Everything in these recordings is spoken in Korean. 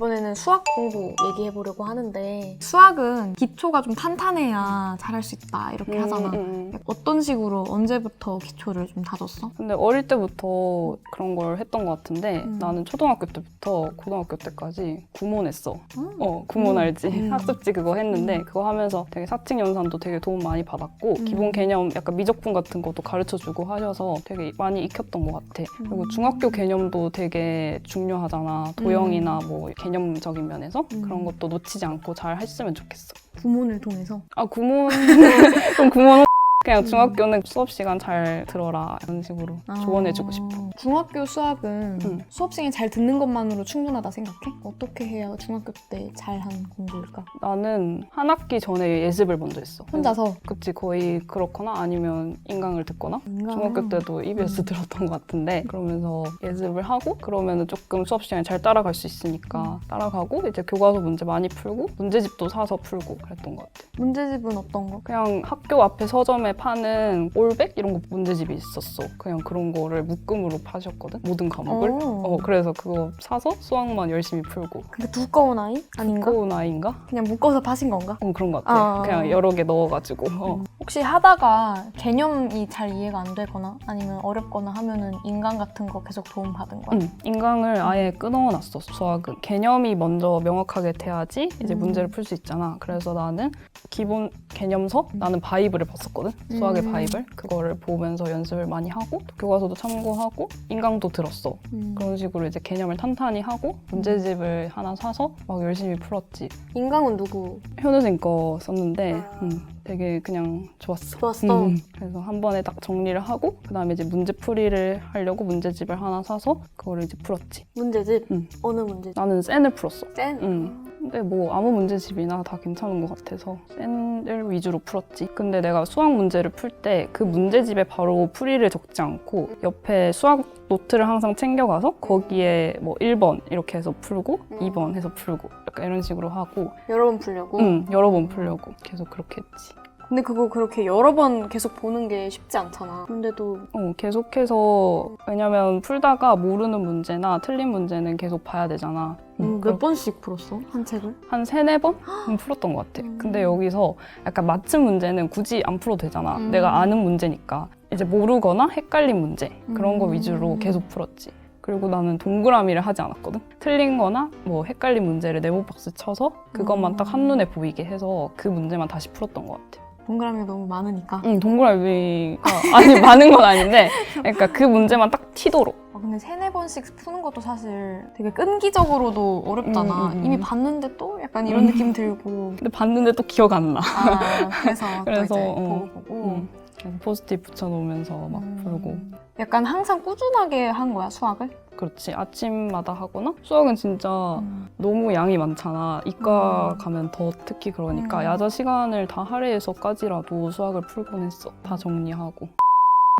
이번에는 수학 공부 얘기해 보려고 하는데 수학은 기초가 좀 탄탄해야 잘할 수 있다 이렇게 하잖아. 음, 음, 음. 어떤 식으로 언제부터 기초를 좀 다졌어? 근데 어릴 때부터 그런 걸 했던 것 같은데 음. 나는 초등학교 때부터 고등학교 때까지 구몬했어. 음. 어, 구몬 음. 알지? 음. 학습지 그거 했는데 음. 그거 하면서 되게 사칙 연산도 되게 도움 많이 받았고 음. 기본 개념 약간 미적분 같은 것도 가르쳐 주고 하셔서 되게 많이 익혔던 것 같아. 그리고 음. 중학교 개념도 되게 중요하잖아. 도형이나 뭐 개념 적인 면에서 음. 그런 것도 놓치지 않고 잘 했으면 좋겠어. 부모를 통해서. 아 구몬 좀 구몬 그냥 음. 중학교는 수업 시간 잘 들어라 이런 식으로 조언해주고 싶어. 아, 중학교 수학은 음. 수업 시간에 잘 듣는 것만으로 충분하다 생각해? 어떻게 해야 중학교 때 잘한 공부일까? 나는 한 학기 전에 예습을 먼저 했어. 혼자서 그치 거의 그렇거나 아니면 인강을 듣거나 인강. 중학교 때도 EBS 음. 들었던 것 같은데 그러면서 예습을 하고 그러면은 조금 수업 시간에 잘 따라갈 수 있으니까 따라가고 이제 교과서 문제 많이 풀고 문제집도 사서 풀고 그랬던 것 같아. 문제집은 어떤 거? 그냥 학교 앞에 서점에 파는 올백 이런 거 문제집이 있었어. 그냥 그런 거를 묶음으로 파셨거든 모든 과목을. 어. 어 그래서 그거 사서 수학만 열심히 풀고. 근데 두꺼운 아이? 아닌가? 두꺼운 아이인가? 그냥 묶어서 파신 건가? 어 그런 것 같아. 아. 그냥 여러 개 넣어가지고. 어. 혹시 하다가 개념이 잘 이해가 안 되거나 아니면 어렵거나 하면은 인강 같은 거 계속 도움 받은 거야? 응, 인강을 아예 끊어놨어 수학은 개념이 먼저 명확하게 돼야지 이제 음. 문제를 풀 수 있잖아 그래서 나는 기본 개념서 나는 바이블을 봤었거든 수학의 음. 바이블 그거를 보면서 연습을 많이 하고 또 교과서도 참고하고 인강도 들었어 음. 그런 식으로 이제 개념을 탄탄히 하고 문제집을 하나 사서 막 열심히 풀었지 인강은 누구? 현우생 거 썼는데 아. 음, 되게 그냥 좋았어 좋았어. 음, 그래서 한 번에 딱 정리를 하고 그다음에 이제 문제풀이를 하려고 문제집을 하나 사서 그거를 이제 풀었지 문제집? 음. 어느 문제집? 나는 센을 풀었어. 센? 응. 근데 뭐 아무 문제집이나 다 괜찮은 것 같아서 센을 위주로 풀었지. 근데 내가 수학 문제를 풀 때 그 문제집에 바로 풀이를 적지 않고 옆에 수학 노트를 항상 챙겨가서 거기에 뭐 1번 이렇게 해서 풀고 음. 2번 해서 풀고 약간 이런 식으로 하고 여러 번 풀려고? 응, 여러 번 풀려고 계속 그렇게 했지. 근데 그거 그렇게 여러 번 계속 보는 게 쉽지 않잖아. 근데도 어, 계속해서 왜냐면 풀다가 모르는 문제나 틀린 문제는 계속 봐야 되잖아. 응, 음, 몇 번씩 풀었어? 한 책을? 한 세네 번 풀었던 것 같아. 음. 근데 여기서 약간 맞춤 문제는 굳이 안 풀어도 되잖아. 음. 내가 아는 문제니까. 이제 모르거나 헷갈린 문제 그런 거 음. 위주로 계속 풀었지. 그리고 나는 동그라미를 하지 않았거든. 틀린 거나 뭐 헷갈린 문제를 네모 박스 쳐서 그것만 음. 딱 한눈에 보이게 해서 그 문제만 다시 풀었던 것 같아. 동그라미가 너무 많으니까. 응, 동그라미가 아니 많은 건 아닌데 그러니까 그 문제만 딱 튀도록. 아, 근데 세네 번씩 푸는 것도 사실 되게 끈기적으로도 어렵잖아. 음, 음, 음. 이미 봤는데 또 약간 이런 음. 느낌 들고. 근데 봤는데 또 기억 안 나. 아, 그래서, 그래서, 또 이제 어. 보고 보고. 응. 포스트잇 붙여놓으면서 막 음. 풀고. 약간 항상 꾸준하게 한 거야, 수학을? 그렇지 아침마다 하거나 수학은 진짜 음. 너무 양이 많잖아 이과 음. 가면 더 특히 그러니까 음. 야자 시간을 다 할애해서까지라도 수학을 풀곤 했어 다 정리하고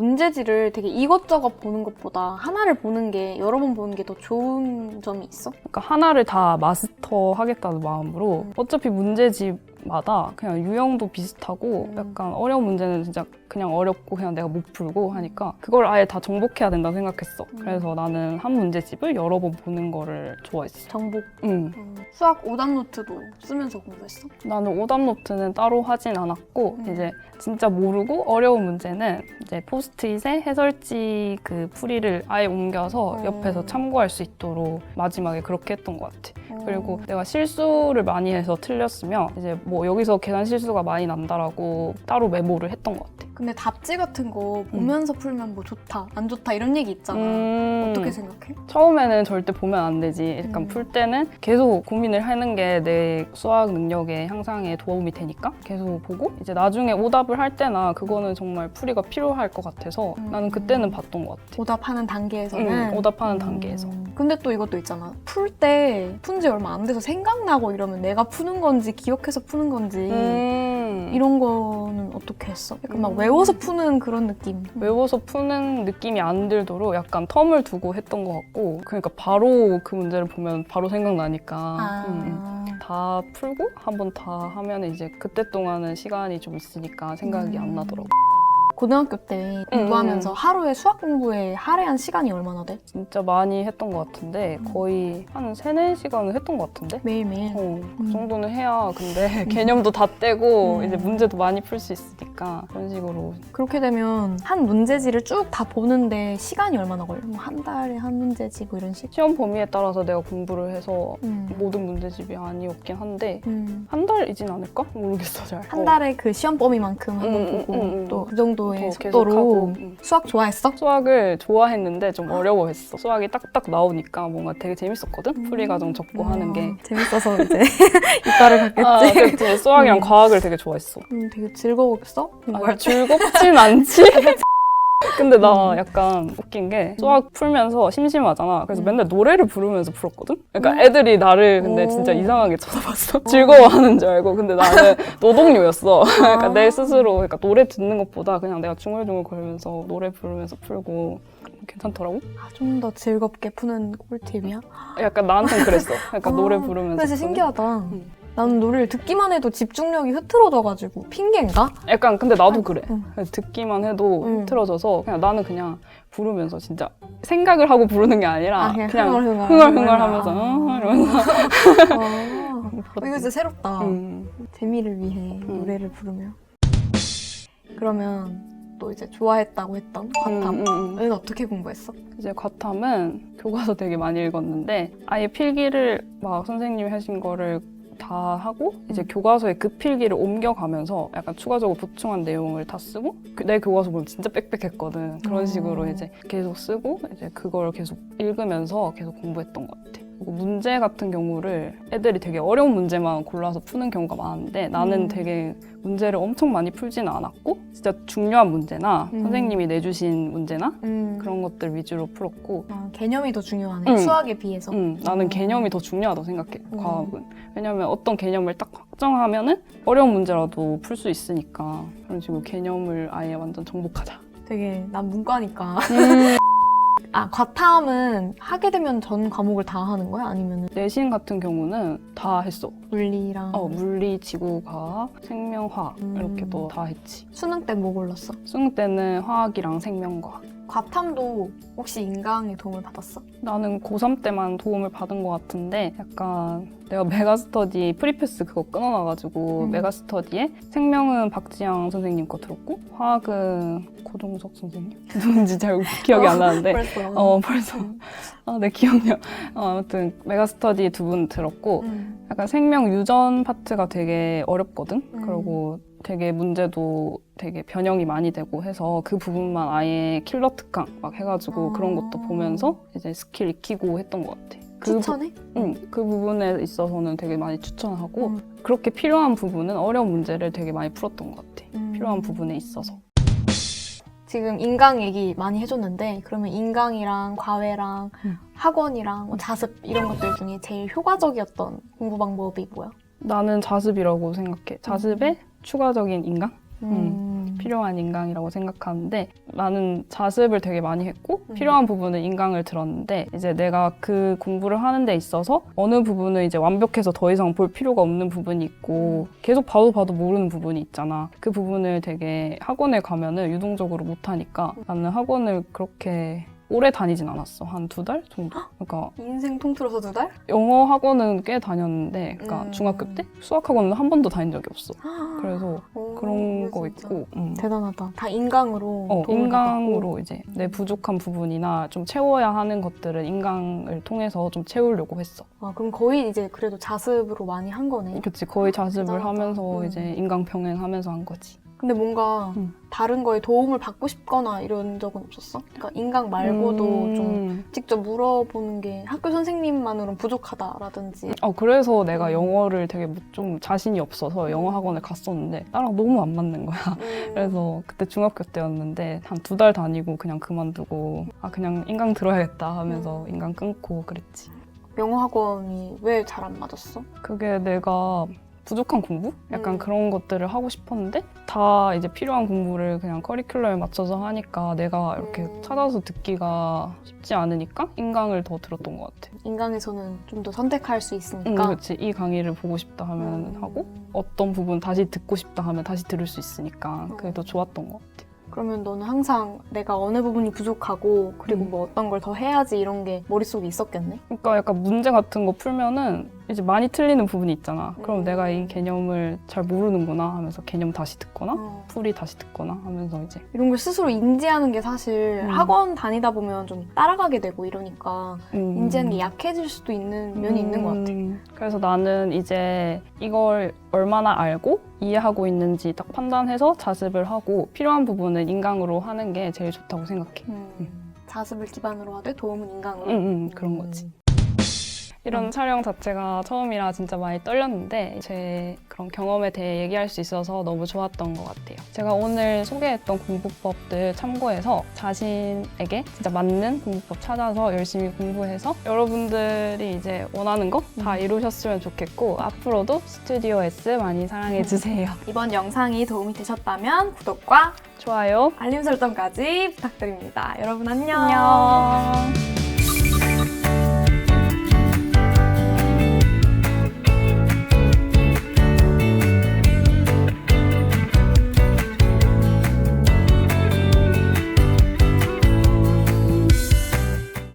문제지를 되게 이것저것 보는 것보다 하나를 보는 게 여러 번 보는 게 더 좋은 점이 있어? 그러니까 하나를 다 마스터 하겠다는 마음으로 음. 어차피 문제집 마다 그냥 유형도 비슷하고 음. 약간 어려운 문제는 진짜 그냥 어렵고 그냥 내가 못 풀고 하니까 그걸 아예 다 정복해야 된다 생각했어 음. 그래서 나는 한 문제집을 여러 번 보는 거를 좋아했어 정복. 응. 음. 수학 오답 노트도 쓰면서 공부했어? 나는 오답 노트는 따로 하진 않았고 음. 이제 진짜 모르고 어려운 문제는 이제 포스트잇에 해설지 그 풀이를 아예 옮겨서 음. 옆에서 참고할 수 있도록 마지막에 그렇게 했던 것 같아. 음. 그리고 내가 실수를 많이 해서 틀렸으면 이제 뭐 여기서 계산 실수가 많이 난다라고 따로 메모를 했던 것 같아. 근데 답지 같은 거 보면서 풀면 뭐 좋다, 안 좋다 이런 얘기 있잖아. 음, 어떻게 생각해? 처음에는 절대 보면 안 되지. 약간 음. 풀 때는 계속 고민을 하는 게 내 수학 능력의 향상에 도움이 되니까 계속 보고 이제 나중에 오답을 할 때나 그거는 정말 풀이가 필요할 것 같아서 음. 나는 그때는 봤던 것 같아. 오답하는 단계에서는 응, 오답하는 음. 단계에서. 근데 또 이것도 있잖아. 풀 때 푼 지 얼마 안 돼서 생각나고 이러면 내가 푸는 건지 기억해서 푸는 건지 음. 이런 거는 어떻게 했어? 약간 막 음. 외워서 푸는 그런 느낌. 외워서 푸는 느낌이 안 들도록 약간 텀을 두고 했던 것 같고 그러니까 바로 그 문제를 보면 바로 생각나니까 아. 음, 음. 다 풀고 한 번 다 하면 이제 그때 동안은 시간이 좀 있으니까 생각이 음. 안 나더라고. 고등학교 때 공부하면서 하루에 수학 공부에 할애한 시간이 얼마나 돼? 진짜 많이 했던 것 같은데 음. 거의 한 3, 4시간은 했던 것 같은데? 매일매일. 어, 그 음. 정도는 해야 근데 개념도 다 떼고 음. 이제 문제도 많이 풀 수 있으니까 그런 식으로 그렇게 되면 한 문제지를 쭉 다 보는데 시간이 얼마나 걸려? 뭐 한 달에 한 문제지 뭐 이런 식? 시험 범위에 따라서 내가 공부를 해서 음. 모든 문제집이 아니었긴 한데 음. 한 달이진 않을까? 모르겠어 잘. 한 어. 달에 그 시험 범위만큼 한번 음, 음, 보고 음, 음. 또그 정도 의더 계속하고, 속도로 음. 수학 좋아했어? 수학을 좋아했는데 좀 어려워했어. 수학이 딱딱 나오니까 뭔가 되게 재밌었거든. 풀이 과정 적고 하는 게. 음. 재밌어서 이제 이과를 갔겠지. 아, 그치. 수학이랑 음. 과학을 되게 좋아했어. 음, 되게 즐거웠어? 아, 공부할 때. 즐겁진 않지. 근데 나 음. 약간 웃긴 게 수학 풀면서 심심하잖아. 그래서 음. 맨날 노래를 부르면서 풀었거든. 그러니까 음. 애들이 나를 근데 오. 진짜 이상하게 쳐다봤어. 즐거워하는 줄 알고. 근데 나는 노동요였어. 그러니까 아. 내 스스로 그러니까 노래 듣는 것보다 그냥 내가 중얼중얼 거리면서 노래 부르면서 풀고 괜찮더라고. 아, 좀더 즐겁게 푸는 꿀팁이야? 약간 나한텐 그랬어. 약간 아, 노래 부르면서. 근데 진짜. 신기하다. 음. 나는 노래를 듣기만 해도 집중력이 흐트러져가지고 핑계인가? 약간 근데 나도 그래. 응. 듣기만 해도 응. 틀어져서 그냥 나는 그냥 부르면서 진짜 생각을 하고 부르는 게 아니라 아, 그냥 그냥 흥얼흥얼. 흥얼흥얼 하면서 응, 이러면서 아, 이거 진짜 새롭다. 음. 재미를 위해 음. 노래를 부르며. 그러면 또 이제 좋아했다고 했던 과탐. 음, 음, 음. 는 어떻게 공부했어? 이제 과탐은 교과서 되게 많이 읽었는데 아예 필기를 막 선생님이 하신 거를 다 하고 이제 음. 교과서에 그 필기를 옮겨가면서 약간 추가적으로 보충한 내용을 다 쓰고 그- 내 교과서 보면 진짜 빽빽했거든 그런 음. 식으로 이제 계속 쓰고 이제 그걸 계속 읽으면서 계속 공부했던 것 같아 문제 같은 경우를 애들이 되게 어려운 문제만 골라서 푸는 경우가 많은데 나는 음. 되게 문제를 엄청 많이 풀지는 않았고 진짜 중요한 문제나 음. 선생님이 내주신 문제나 음. 그런 것들 위주로 풀었고 아, 개념이 더 중요하네. 응. 수학에 비해서. 음, 나는 어. 개념이 더 중요하다고 생각해 음. 과학은 왜냐면 어떤 개념을 딱 확정하면은 어려운 문제라도 풀 수 있으니까 그런 식으로 개념을 아예 완전 정복하자 되게 난 문과니까. 음. 아 과탐은 하게 되면 전 과목을 다 하는 거야? 아니면 내신 같은 경우는 다 했어 물리랑 어, 물리, 지구과학, 생명화학 음. 이렇게 또 다 했지 수능 때 뭐 골랐어? 수능 때는 화학이랑 생명과학 과탐도 혹시 인강의 도움을 받았어? 나는 고3 때만 도움을 받은 것 같은데 약간 내가 메가스터디 프리패스 그거 끊어놔가지고 음. 메가스터디에 생명은 박지영 선생님 거 들었고 화학은 고종석 선생님 누군지 잘 기억이 안 나는데 벌써. 어 벌써 아 내 기억력 어, 아무튼 메가스터디 두 분 들었고 음. 약간 생명 유전 파트가 되게 어렵거든 음. 그리고 되게 문제도 되게 변형이 많이 되고 해서 그 부분만 아예 킬러 특강 막 해가지고 아. 그런 것도 보면서 이제 스킬 익히고 했던 것 같아. 그 부- 추천해? 응, 그 부분에 있어서는 되게 많이 추천하고 음. 그렇게 필요한 부분은 어려운 문제를 되게 많이 풀었던 것 같아. 음. 필요한 부분에 있어서. 지금 인강 얘기 많이 해줬는데 그러면 인강이랑 과외랑 음. 학원이랑 뭐 자습 이런 것들 중에 제일 효과적이었던 공부 방법이 뭐야? 나는 자습이라고 생각해. 자습에 추가적인 인강? 음. 필요한 인강이라고 생각하는데 나는 자습을 되게 많이 했고 음. 필요한 부분은 인강을 들었는데 이제 내가 그 공부를 하는 데 있어서 어느 부분은 이제 완벽해서 더 이상 볼 필요가 없는 부분이 있고 계속 봐도 봐도 모르는 부분이 있잖아 그 부분을 되게 학원에 가면은 유동적으로 못하니까 나는 학원을 그렇게 오래 다니진 않았어 한 두 달 정도 그러니까 인생 통틀어서 두 달? 영어 학원은 꽤 다녔는데 그러니까 음. 중학교 때 수학 학원은 한 번도 다닌 적이 없어 그래서 오, 그런 거 진짜 있고 음. 대단하다. 다 인강으로 어, 도움을 인강으로 받았고. 이제 내 부족한 부분이나 좀 채워야 하는 것들은 인강을 통해서 좀 채우려고 했어. 아, 그럼 거의 이제 그래도 자습으로 많이 한 거네. 그치, 거의 자습을 대단하다. 하면서 음. 이제 인강 병행하면서 한 거지. 근데 뭔가 음. 다른 거에 도움을 받고 싶거나 이런 적은 없었어? 그러니까 인강 말고도 음. 좀 직접 물어보는 게 학교 선생님만으로는 부족하다라든지 어, 그래서 내가 음. 영어를 되게 좀 자신이 없어서 영어 학원을 갔었는데 나랑 너무 안 맞는 거야. 음. 그래서 그때 중학교 때였는데 한 두 달 다니고 그냥 그만두고 아 그냥 인강 들어야겠다 하면서 음. 인강 끊고 그랬지. 영어 학원이 왜 잘 안 맞았어? 그게 내가 부족한 공부? 약간 음. 그런 것들을 하고 싶었는데 다 이제 필요한 공부를 그냥 커리큘럼에 맞춰서 하니까 내가 이렇게 음. 찾아서 듣기가 쉽지 않으니까 인강을 더 들었던 것 같아. 인강에서는 좀 더 선택할 수 응, 있으니까 그렇지. 이 강의를 보고 싶다 하면 음. 하고 어떤 부분 다시 듣고 싶다 하면 다시 들을 수 있으니까 그게 음. 더 좋았던 것 같아. 그러면 너는 항상 내가 어느 부분이 부족하고 그리고 음. 뭐 어떤 걸 더 해야지 이런 게 머릿속에 있었겠네? 그러니까 약간 문제 같은 거 풀면은 이제 많이 틀리는 부분이 있잖아. 그럼 음. 내가 이 개념을 잘 모르는구나 하면서 개념 다시 듣거나 어. 풀이 다시 듣거나 하면서 이제 이런 걸 스스로 인지하는 게 사실 음. 학원 다니다 보면 좀 따라가게 되고 이러니까 음. 인지하는 게 약해질 수도 있는 면이 있는 것 같아. 음, 그래서 나는 이제 이걸 얼마나 알고 이해하고 있는지 딱 판단해서 자습을 하고 필요한 부분은 인강으로 하는 게 제일 좋다고 생각해. 음. 자습을 기반으로 하되 도움은 인강으로. 응, 응, 그런 거지. 이런 음. 촬영 자체가 처음이라 진짜 많이 떨렸는데 제 그런 경험에 대해 얘기할 수 있어서 너무 좋았던 것 같아요. 제가 오늘 소개했던 공부법들 참고해서 자신에게 진짜 맞는 공부법 찾아서 열심히 공부해서 여러분들이 이제 원하는 거다 음. 이루셨으면 좋겠고 앞으로도 스튜디오 S 많이 사랑해 주세요. 이번 영상이 도움이 되셨다면 구독과 좋아요. 알림 설정까지 부탁드립니다. 여러분 안녕. 안녕.